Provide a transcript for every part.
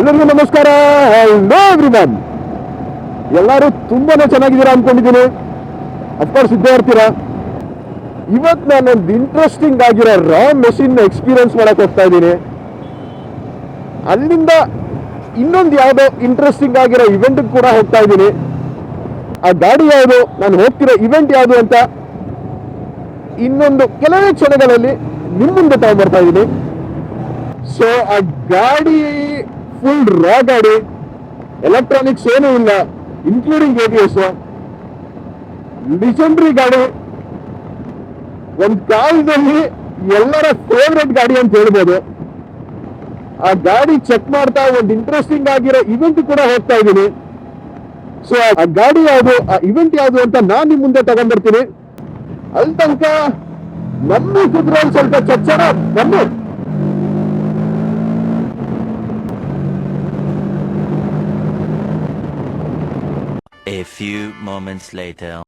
ಎಲ್ಲರಿಗೂ ನಮಸ್ಕಾರ. Hello man ಎಲ್ಲರೂ ತುಂಬಾನೇ ಚೆನ್ನಾಗಿದ್ದೀರಾ ಅನ್ಕೊಂಡಿದ್ದೀನಿ. ಅಫ್ಕೋರ್ಸ್ ಇದ್ದೇ ಇರ್ತೀರಾ? ಇವತ್ತು ನಾನು ಒಂದು ಇಂಟ್ರೆಸ್ಟಿಂಗ್ ಆಗಿರೋ ರಾ ಮೆಷಿನ್ ಎಕ್ಸ್ಪೀರಿಯನ್ಸ್ ಮಾಡಕ್ ಹೋಗ್ತಾ ಇದ್ದೀನಿ. ಅಲ್ಲಿಂದ ಇನ್ನೊಂದು ಯಾವುದೋ ಇಂಟ್ರೆಸ್ಟಿಂಗ್ ಆಗಿರೋ ಇವೆಂಟ್ ಕೂಡ ಹೋಗ್ತಾ ಇದ್ದೀನಿ. ಆ ಗಾಡಿ ಯಾವುದು? ನಾನು ಹೋಗ್ತಿರೋ ಇವೆಂಟ್ ಯಾವುದು ಅಂತ ಇನ್ನೊಂದು ಕೆಲವೇ ಕ್ಷಣಗಳಲ್ಲಿ ನಿಮ್ಮ ಮುಂದೆ ತಗೊಂಡ್ಬರ್ತಾ ಇದ್ದೀನಿ. ಸೊ ಆ ಗಾಡಿ ಫುಲ್ ರಾ ಗಾಡಿ ಎಲೆಕ್ಟ್ರಾನಿಕ್ಸ್ ಏನೂ ಇಲ್ಲ including A B S legendary ಗಾಡಿ, ಒಂದ್ ಕಾಲದಲ್ಲಿ ಎಲ್ಲರ ಫೇವ್ರೆಟ್ ಗಾಡಿ ಅಂತ ಹೇಳ್ಬೋದು. ಆ ಗಾಡಿ ಚೆಕ್ ಮಾಡ್ತಾ ಒಂದು ಇಂಟ್ರೆಸ್ಟಿಂಗ್ ಆಗಿರೋ ಇವೆಂಟ್ ಕೂಡ ಹೋಗ್ತಾ ಇದ್ದೀನಿ. ಸೊ ಆ ಗಾಡಿ ಯಾವುದು, ಆ ಇವೆಂಟ್ ಯಾವುದು ಅಂತ ನಾನು ನಿಮ್ ಮುಂದೆ ತಗೊಂಡ್ಬರ್ತೀನಿ. ಅಲ್ಲಿ ತನಕ ನಮ್ಮ ಕುದುರೆ ಸ್ವಲ್ಪ ಚರ್ಚೆ ಬನ್ನಿ A few moments later.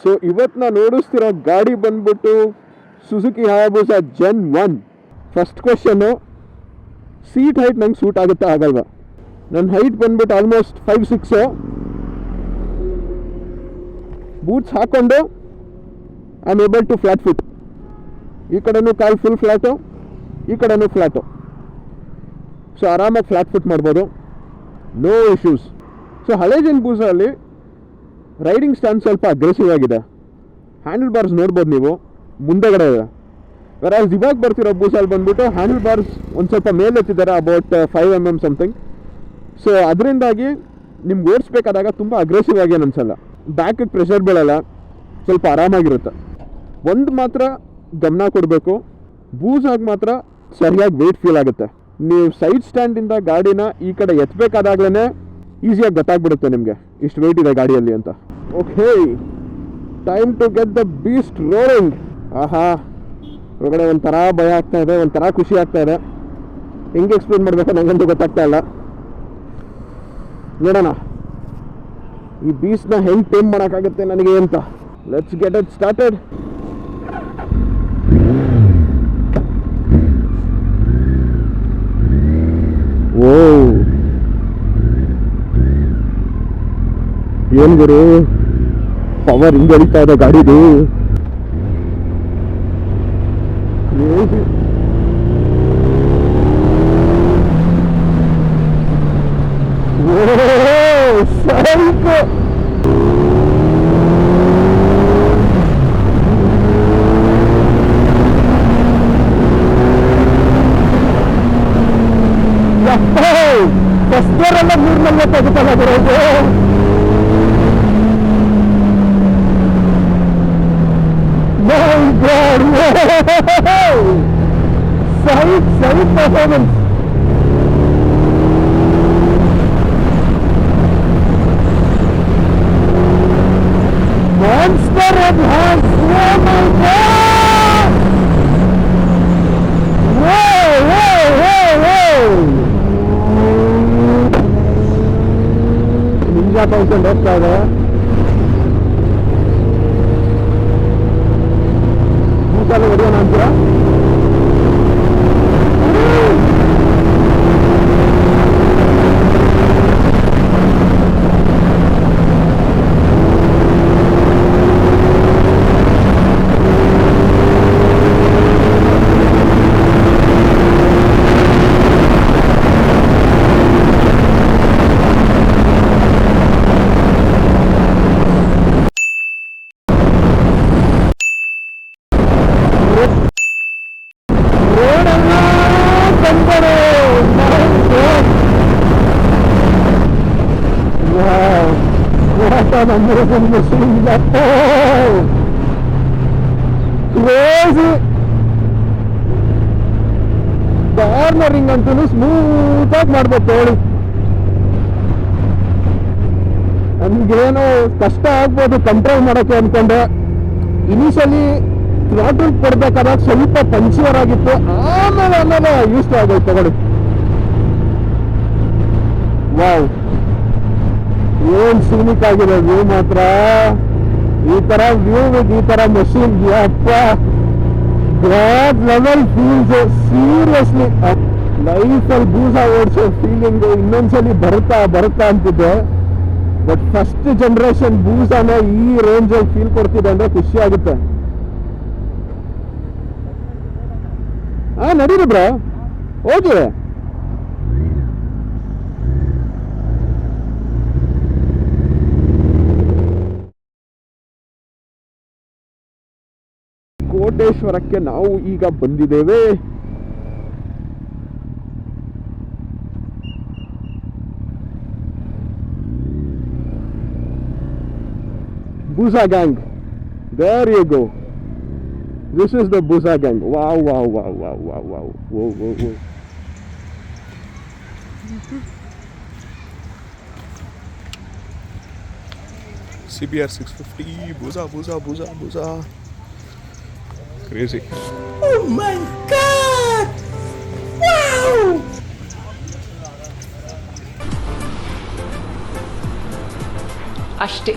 So ಇವತ್ತು ನಾನು ಓಡಿಸ್ತಿರೋ ಗಾಡಿ ಬಂದ್ಬಿಟ್ಟು Suzuki Hayabusa gen one first question seat height ನಂಗೆ ಸೂಟ್ ಆಗುತ್ತಾ? ಆಗಲ್ವಾ? ನನ್ನ ಹೈಟ್ ಬಂದ್ಬಿಟ್ಟು ಆಲ್ಮೋಸ್ಟ್ ಫೈವ್ ಸಿಕ್ಸು ಬೂಟ್ಸ್ ಹಾಕ್ಕೊಂಡು I am able to flat foot ಈ ಕಡೆನೂ ಕಾಲ್ ಫುಲ್ ಫ್ಲ್ಯಾಟು ಈ ಕಡೆನೂ ಫ್ಲ್ಯಾಟು ಸೊ ಆರಾಮಾಗಿ ಫ್ಲ್ಯಾಟ್ ಫುಟ್ ಮಾಡ್ಬೋದು. ನೋ ಇಶ್ಯೂಸ್ ಸೊ ಹಳೆ ಜನ್ ಬೂಸಲ್ಲಿ ರೈಡಿಂಗ್ ಸ್ಟ್ಯಾಂಡ್ ಸ್ವಲ್ಪ ಅಗ್ರೆಸಿವ್ ಆಗಿದೆ. ಹ್ಯಾಂಡಲ್ ಬಾರ್ಸ್ ನೋಡ್ಬೋದು ನೀವು. ಮುಂದೆಗಡೆ. ಇದೆ ವೆರಾಸ್ ಇವಾಗ ಬರ್ತಿರೋ ಬೂಸಲ್ಲಿ ಬಂದ್ಬಿಟ್ಟು ಹ್ಯಾಂಡಲ್ ಬಾರ್ಸ್ ಒಂದು ಸ್ವಲ್ಪ ಮೇಲೆ ಎತ್ತಿದ್ದಾರೆ about five M M something so ಅದರಿಂದಾಗಿ ನಿಮ್ಗೆ ಓಡಿಸ್ಬೇಕಾದಾಗ ತುಂಬ ಅಗ್ರೆಸಿವ್ ಆಗಿ ಅನ್ಸಲ್ಲ. ಬ್ಯಾಕಿಗೆ ಪ್ರೆಷರ್ ಬೀಳಲ್ಲ, ಸ್ವಲ್ಪ ಆರಾಮಾಗಿರುತ್ತೆ. ಒಂದು ಮಾತ್ರ ಗಮನ ಕೊಡಬೇಕು. ಬೂಸಾಗಿ ಮಾತ್ರ ಸರಿಯಾಗಿ ವೆಯ್ಟ್ ಫೀಲ್ ಆಗುತ್ತೆ. ನೀವು ಸೈಡ್ ಸ್ಟ್ಯಾಂಡಿಂದ ಗಾಡಿನ ಈ ಕಡೆ ಎತ್ತಬೇಕಾದಾಗ್ಲೇ ಈಸಿಯಾಗಿ ಗೊತ್ತಾಗ್ಬಿಡುತ್ತೆ ನಿಮಗೆ, ಇಷ್ಟು ವೆಯ್ಟ್ ಇದೆ ಗಾಡಿಯಲ್ಲಿ ಅಂತ. Okay time to get the beast rolling ಆಹಾ, ಒಳಗಡೆ ಒಂಥರ ಭಯ ಆಗ್ತಾ ಇದೆ, ಒಂಥರ ಖುಷಿ ಆಗ್ತಾ ಇದೆ. ಹೆಂಗೆ ಎಕ್ಸ್ಪ್ಲೇನ್ ಮಾಡಬೇಕು ನನಗಂತೂ ಗೊತ್ತಾಗ್ತಾ ಇಲ್ಲ. ನೋಡೋಣ. ಈ ಬೀಸ್ನ ಹೆಂಗೆ ಟೇಮ್ ಮಾಡೋಕ್ಕಾಗುತ್ತೆ ನನಗೆ ಅಂತ. ಲೆಟ್ಸ್ ಗೆಟ್ ಇಟ್ ಸ್ಟಾರ್ಟೆಡ್ ಓ ಏನ್ ಗುರು? ಪವರ್ ಹಿಂಗೆ ಹೊಡಿತಾ ಇದೆ ಗಾಡಿದು. Sekarang, Pak. Yeah. 6,000 Monster it has, oh my god! Whoa, whoa, whoa, whoa! Ninja person left side, huh? Ninja over here, Ninja? What an amazing machine that Crazy! Cornering ಅಂತೂ smooth ಆಗಿ ಮಾಡ್ಬೇಕು ಹೇಳಿ ನಮ್ಗೇನು ಕಷ್ಟ ಆಗ್ಬೋದು ಕಂಟ್ರೋಲ್ ಮಾಡೋಕ್ಕೆ ಅಂದ್ಕೊಂಡೆ initially throttle ಕೊಡ್ಬೇಕಾದಾಗ ಸ್ವಲ್ಪ ಪಂಚರ್ ಆಗಿತ್ತು ಆಮೇಲೆ ಆಮೇಲೆ ಯೂಸ್ ಆಗೋಯ್ತು ತಗೊಳ್ಳಿ ವಾವ್ ಏನ್ ಸೀನಿಕ್ ಆಗಿದೆ ವ್ಯೂ ಮಾತ್ರ? ಈ ತರ ವ್ಯೂ ವಿತ್ ಈ ತರ ಮಷೀನ್ ಅಪ್ಪ. Grand level feels seriously life ಅಲ್ಲಿ ಬೂಸ ಓಡಿಸೋ ಫೀಲಿಂಗ್ ಇನ್ನೊಂದ್ಸಲಿ ಬರುತ್ತಾ ಬರುತ್ತಾ ಅಂತಿದ್ದೆ ಬಟ್ ಫಸ್ಟ್ ಜನರೇಷನ್ ಬೂಸಾನ ಈ ರೇಂಜ್ ಅಲ್ಲಿ ಫೀಲ್ ಕೊಡ್ತಿದೆ ಅಂದ್ರೆ ಖುಷಿ ಆಗುತ್ತೆ. ಹಾ ನಡೀರಿ ಬ್ರೋ. ಹೋಗಿ. ಕೋಟೇಶ್ವರಕ್ಕೆ ನಾವು ಈಗ ಬಂದಿದ್ದೇವೆ Busa gang. There you go. This is the Busa gang. Wow, wow, wow, wow, wow, wow. Whoa, whoa, whoa. CBR 650, Buza, Buza, Buza, Buza. Crazy. ಅಷ್ಟೇ